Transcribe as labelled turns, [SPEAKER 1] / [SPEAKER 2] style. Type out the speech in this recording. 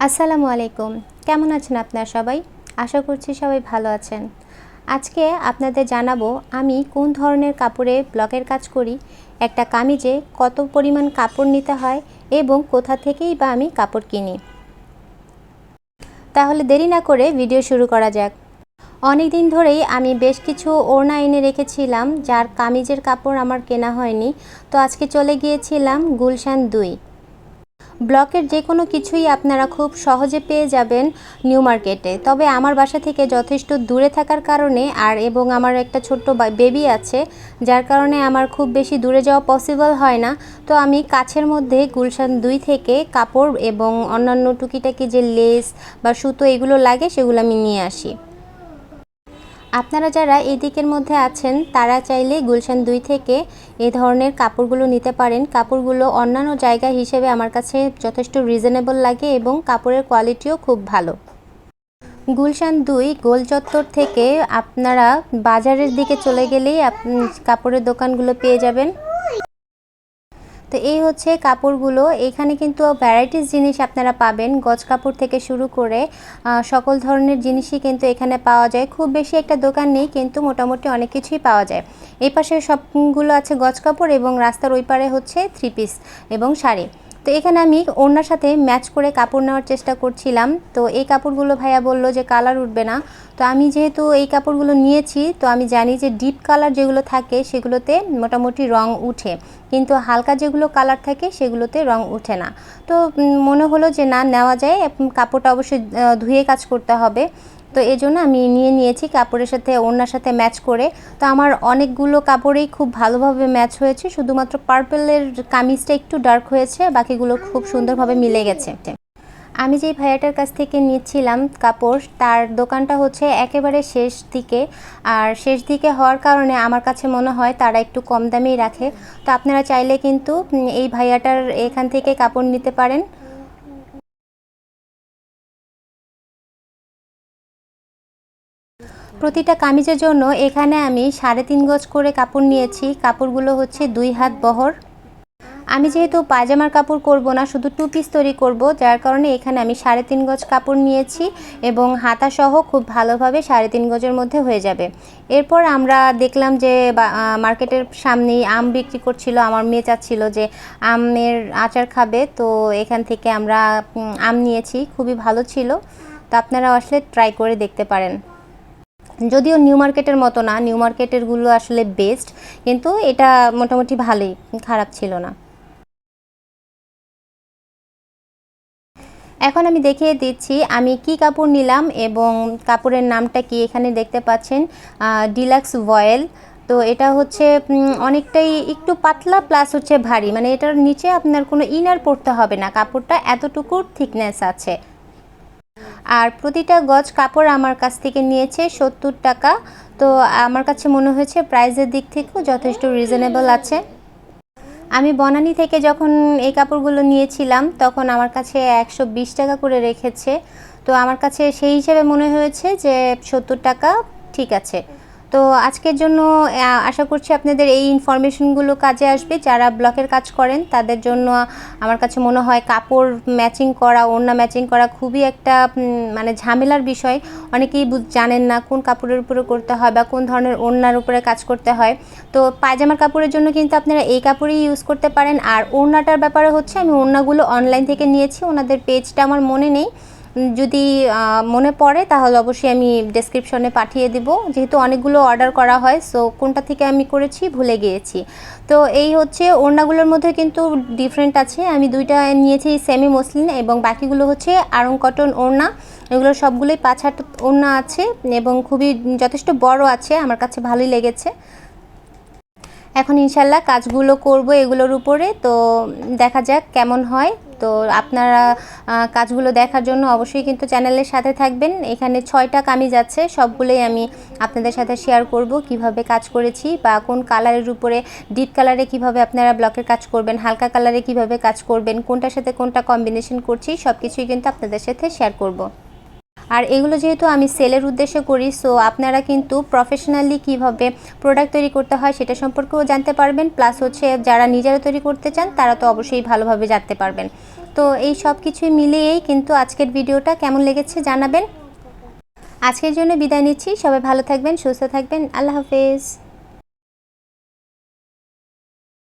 [SPEAKER 1] আসসালামু আলাইকুম। কেমন আছেন আপনারা সবাই? আশা করছি সবাই ভালো আছেন। আজকে আপনাদের জানাব আমি কোন ধরনের কাপড়ে ব্লকের কাজ করি, একটা কামিজে কত পরিমাণ কাপড় নিতে হয় এবং কোথা থেকেই বা আমি কাপড় কিনি। তাহলে দেরি না করে ভিডিও শুরু করা যাক। অনেক দিন ধরেই আমি বেশ কিছু ওড়না এনে রেখেছিলাম, যার কামিজের কাপড় আমার কেনা হয়নি। তো আজকে চলে গিয়েছিলাম গুলশান দুই। ব্লকের যে কোনো কিছুই আপনারা খুব সহজে পেয়ে যাবেন নিউ মার্কেটে। তবে আমার বাসা থেকে যথেষ্ট দূরে থাকার কারণে আর এবং আমার একটা ছোট্ট বেবি আছে, যার কারণে আমার খুব বেশি দূরে যাওয়া পসিবল হয় না। তো আমি কাছের মধ্যে গুলশান দুই থেকে কাপড় এবং অন্যান্য টুকিটাকি যে লেস বা সুতো এগুলো লাগে, সেগুলো আমি নিয়ে আসি। আপনারা যারা এই দিকের মধ্যে আছেন, তারা চাইলে গুলশান দুই থেকে এ ধরনের কাপড়গুলো নিতে পারেন। কাপড়গুলো অন্যান্য জায়গা হিসেবে আমার কাছে যথেষ্ট রিজনেবল লাগে এবং কাপড়ের কোয়ালিটিও খুব ভালো। গুলশান দুই, গোল চত্বর থেকে আপনারা বাজারের দিকে চলে গেলেই কাপড়ের দোকানগুলো পেয়ে যাবেন। তো এই হচ্ছে কাপড়গুলো। এখানে কিন্তু ভ্যারাইটিস জিনিস আপনারা পাবেন। গজ কাপড় থেকে শুরু করে সকল ধরনের জিনিসই কিন্তু এখানে পাওয়া যায়। খুব বেশি একটা দোকান নেই, কিন্তু মোটামুটি অনেক কিছুই পাওয়া যায়। এই পাশে সবগুলো আছে গজ কাপড় এবং রাস্তার ওই পারে হচ্ছে থ্রি পিস এবং শাড়ি। তো এখানে আমি ওনার সাথে ম্যাচ করে কাপড় নেওয়ার চেষ্টা করছিলাম। তো এই কাপড়গুলো ভাইয়া বলল যে কালার উঠবে না। তো আমি যেহেতু এই কাপড়গুলো নিয়েছি, তো আমি জানি যে ডিপ কালার যেগুলো থাকে সেগুলোতে মোটামুটি রং উঠে। কিন্তু হালকা যেগুলো কালার থাকে সেগুলোতে রং উঠে না। তো মনে হলো যে না, নেওয়া যায়। কাপড়টা অবশ্যই ধুয়ে কাজ করতে হবে। তো এই জন্য আমি নিয়ে নিয়েছি কাপড়ের সাথে, ওড়নার সাথে ম্যাচ করে। তো আমার অনেকগুলো কাপড়েই খুব ভালোভাবে ম্যাচ হয়েছে, শুধুমাত্র পার্পেলের কামিজটা একটু ডার্ক হয়েছে, বাকিগুলো খুব সুন্দরভাবে মিলে গেছে। আমি যেই ভাইয়াটার কাছ থেকে নিচ্ছিলাম কাপড়, তার দোকানটা হচ্ছে একেবারে শেষ দিকে। আর শেষ দিকে হওয়ার কারণে আমার কাছে মনে হয় তারা একটু কম দামেই রাখে। তো আপনারা চাইলে কিন্তু এই ভাইয়াটার এখান থেকে কাপড় নিতে পারেন। প্রতিটা কামিজের জন্য এখানে আমি সাড়ে তিন গজ করে কাপড় নিয়েছি। কাপড়গুলো হচ্ছে দুই হাত বহর। আমি যেহেতু পায়জামার কাপড় করব না, শুধু টু পিস তৈরি করব, যার কারণে এখানে আমি সাড়ে তিন গজ কাপড় নিয়েছি এবং হাতা সহ খুব ভালোভাবে সাড়ে তিন গজের মধ্যে হয়ে যাবে। এরপর আমরা দেখলাম যে মার্কেটের সামনেই আম বিক্রি করছিল, আমার মেয়ে চাচ্ছিল যে আমের আচার খাবে, তো এখান থেকে আমরা আম নিয়েছি, খুবই ভালো ছিল। তো আপনারা আসলে ট্রাই করে দেখতে পারেন। যদিও নিউ মার্কেটের মতো না, নিউ মার্কেটেরগুলো আসলে বেস্ট কিন্তু এটা মোটামুটি ভালোই, খারাপ ছিল না। এখন আমি দেখিয়ে দিচ্ছি, আমি কি কাপড় নিলাম এবং কাপড়ের নামটা কি এখানে দেখতে পাচ্ছেন ডিলাক্স ভয়েল তো এটা হচ্ছে অনেকটাই একটু পাতলা প্লাস হচ্ছে ভারী মানে এটার নিচে আপনার কোনো ইনার পড়তে হবে না, কাপড়টা এতটুকু থিকনেস আছে। আর প্রতিটা গজ কাপড় আমার কাছ থেকে নিয়েছে সত্তর টাকা। তো আমার কাছে মনে হয়েছে প্রাইসের দিক থেকেও যথেষ্ট রিজনেবল আছে। আমি বনানি থেকে যখন এই কাপড়গুলো নিয়েছিলাম, তখন আমার কাছে একশো বিশ টাকা করে রেখেছে। তো আমার কাছে সেই হিসেবে মনে হয়েছে যে সত্তর টাকা ঠিক আছে। তো আজকের জন্য আশা করছি আপনাদের এই ইনফরমেশনগুলো কাজে আসবে। যারা ব্লকের কাজ করেন, তাদের জন্য আমার কাছে মনে হয় কাপড় ম্যাচিং করা, ওড়না ম্যাচিং করা খুবই একটা মানে ঝামেলার বিষয়। অনেকেই জানেন না কোন কাপড়ের উপরে করতে হয় বা কোন ধরনের ওড়নার উপরে কাজ করতে হয়। তো পায়জামার কাপড়ের জন্য কিন্তু আপনারা এই কাপড়ই ইউজ করতে পারেন। আর ওড়নাটার ব্যাপারে হচ্ছে, আমি ওড়নাগুলো অনলাইন থেকে নিয়েছি, ওনাদের পেজটা আমার মনে নেই। যদি মনে পড়ে তাহলে অবশ্যই আমি ডেসক্রিপশনে পাঠিয়ে দেব। যেহেতু অনেকগুলো অর্ডার করা হয় সো কোনটা থেকে আমি করেছি ভুলে গিয়েছি। তো এই হচ্ছে, ওড়নাগুলোর মধ্যে কিন্তু ডিফারেন্ট আছে। আমি দুইটা নিয়েছি সেমি মসলিন এবং বাকিগুলো হচ্ছে আরং কটন ওড়না। এগুলো সবগুলোই পাঁচ হাট ওড়না আছে এবং খুবই যথেষ্ট বড় আছে, আমার কাছে ভালোই লেগেছে। এখন ইনশাল্লাহ কাজগুলো করব এগুলোর উপরে। তো দেখা যাক কেমন হয়। তো আপনারা কাজগুলো দেখার জন্য অবশ্যই কিন্তু চ্যানেলের সাথে থাকবেন। এখানে ছয়টা কামিজ আছে, সবগুলোই আমি আপনাদের সাথে শেয়ার করব। কীভাবে কাজ করেছি বা কোন কালারের উপরে ডিপ কালারে কীভাবে আপনারা ব্লকের কাজ করবেন, হালকা কালারে কীভাবে কাজ করবেন, কোনটার সাথে কোনটা কম্বিনেশন করছি সব কিছুই কিন্তু আপনাদের সাথে শেয়ার করব। আর এগুলো যেহেতু আমি সেলের উদ্দেশ্যে করি সো আপনারা কিন্তু প্রফেশনালি কীভাবে প্রোডাক্ট তৈরি করতে হয় সেটা সম্পর্কেও জানতে পারবেন প্লাস হচ্ছে যারা নিজেরা তৈরি করতে চান তারা তো অবশ্যই ভালোভাবে জানতে পারবেন। তো এই সব কিছুই মিলিয়েই কিন্তু আজকের ভিডিওটা কেমন লেগেছে জানাবেন। আজকের জন্য বিদায় নিচ্ছি, সবাই ভালো থাকবেন, সুস্থ থাকবেন, আল্লাহ হাফেজ।